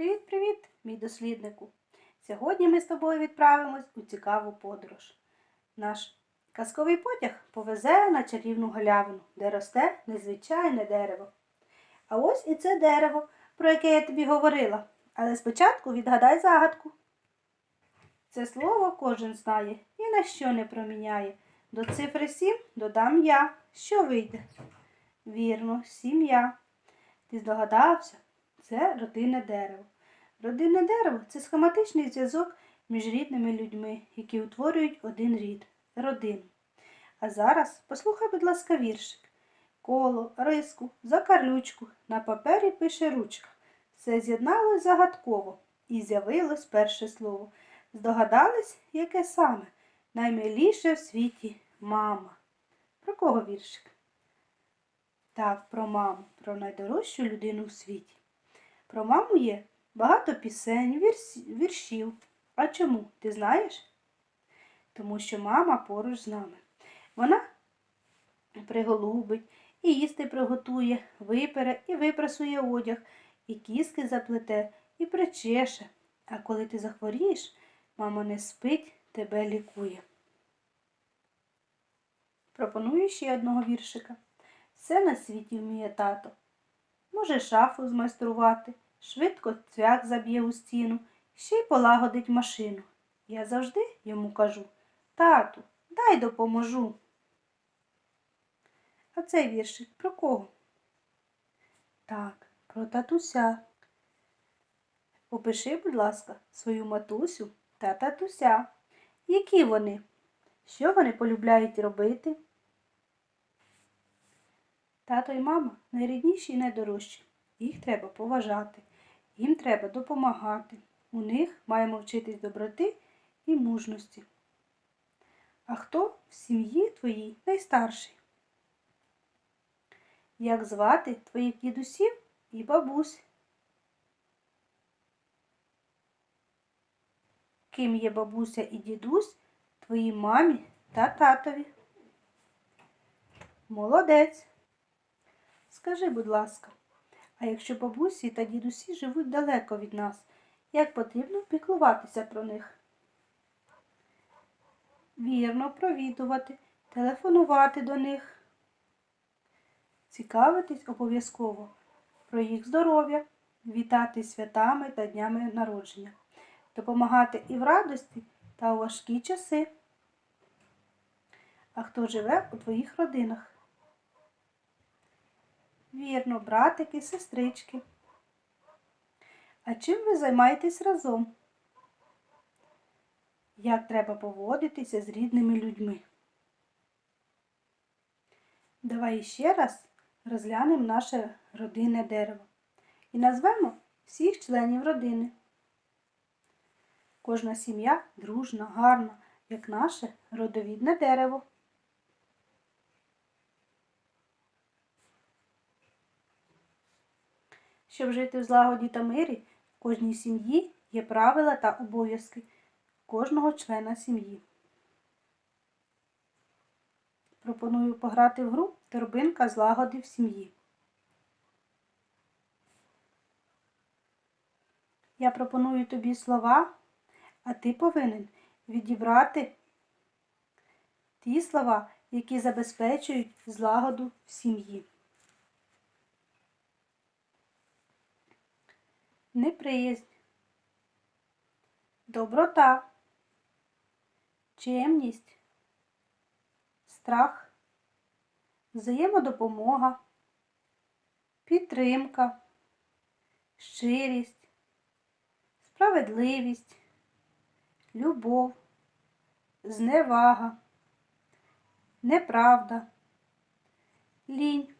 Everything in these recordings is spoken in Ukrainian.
Привіт-привіт, мій досліднику! Сьогодні ми з тобою відправимось у цікаву подорож. Наш казковий потяг повезе на чарівну галявину, де росте незвичайне дерево. А ось і це дерево, про яке я тобі говорила. Але спочатку відгадай загадку. Це слово кожен знає і на що не проміняє. До цифри сім додам я. Що вийде? Вірно, сім'я. Ти здогадався? Це родинне дерево. Родинне дерево це схематичний зв'язок між рідними людьми, які утворюють один рід родину. А зараз послухай, будь ласка, віршик. Коло, риску, закарлючку на папері пише ручка. Все з'єдналось загадково і з'явилось перше слово. Здогадались, яке саме? Наймиліше в світі мама. Про кого віршик? Так, про маму, про найдорожчу людину в світі. Про маму є багато пісень, віршів. А чому? Ти знаєш? Тому що мама поруч з нами. Вона приголубить, і їсти приготує, випере і випрасує одяг, і кіски заплете, і причеше. А коли ти захворієш, мама не спить, тебе лікує. Пропоную ще одного віршика. Все на світі вміє тато. Може шафу змайструвати, швидко цвях заб'є у стіну, ще й полагодить машину. Я завжди йому кажу Тату, дай допоможу. А цей віршик про кого? Так, про татуся. Опиши, будь ласка, свою матусю та татуся. Які вони? Що вони полюбляють робити? Тато і мама найрідніші і найдорожчі. Їх треба поважати, їм треба допомагати. У них маємо вчитись доброти і мужності. А хто в сім'ї твоїй найстарший? Як звати твоїх дідусів і бабусь? Ким є бабуся і дідусь твоїй мамі та татові? Молодець. Скажи, будь ласка, а якщо бабусі та дідусі живуть далеко від нас, як потрібно піклуватися про них? Вірно, провідувати, телефонувати до них, цікавитись обов'язково про їх здоров'я, вітати святами та днями народження, допомагати і в радості та у важкі часи. А хто живе у твоїх родинах? Вірно, братики, сестрички. А чим ви займаєтесь разом? Як треба поводитися з рідними людьми? Давай ще раз розглянемо наше родинне дерево і назвемо всіх членів родини. Кожна сім'я дружна, гарна, як наше родовідне дерево. Щоб жити в злагоді та мирі, в кожній сім'ї є правила та обов'язки кожного члена сім'ї. Пропоную пограти в гру торбинка злагоди в сім'ї. Я пропоную тобі слова, а ти повинен відібрати ті слова, які забезпечують злагоду в сім'ї. Неприязнь, доброта, чемність, страх, взаємодопомога, підтримка, щирість, справедливість, любов, зневага, неправда, лінь,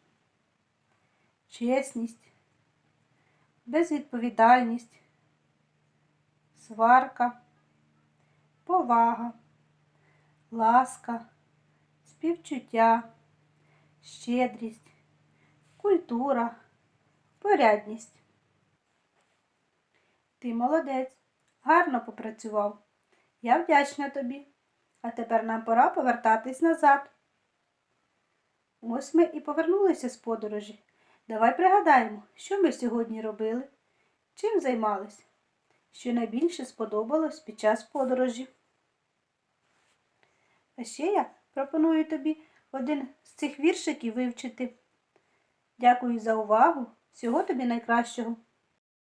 чесність безвідповідальність, сварка, повага, ласка, співчуття, щедрість, культура, порядність. Ти молодець, гарно попрацював. Я вдячна тобі. А тепер нам пора повертатись назад. Ось ми і повернулися з подорожі. Давай пригадаємо, що ми сьогодні робили, чим займались? Що найбільше сподобалось під час подорожі? А ще я пропоную тобі один з цих віршиків вивчити. Дякую за увагу. Всього тобі найкращого.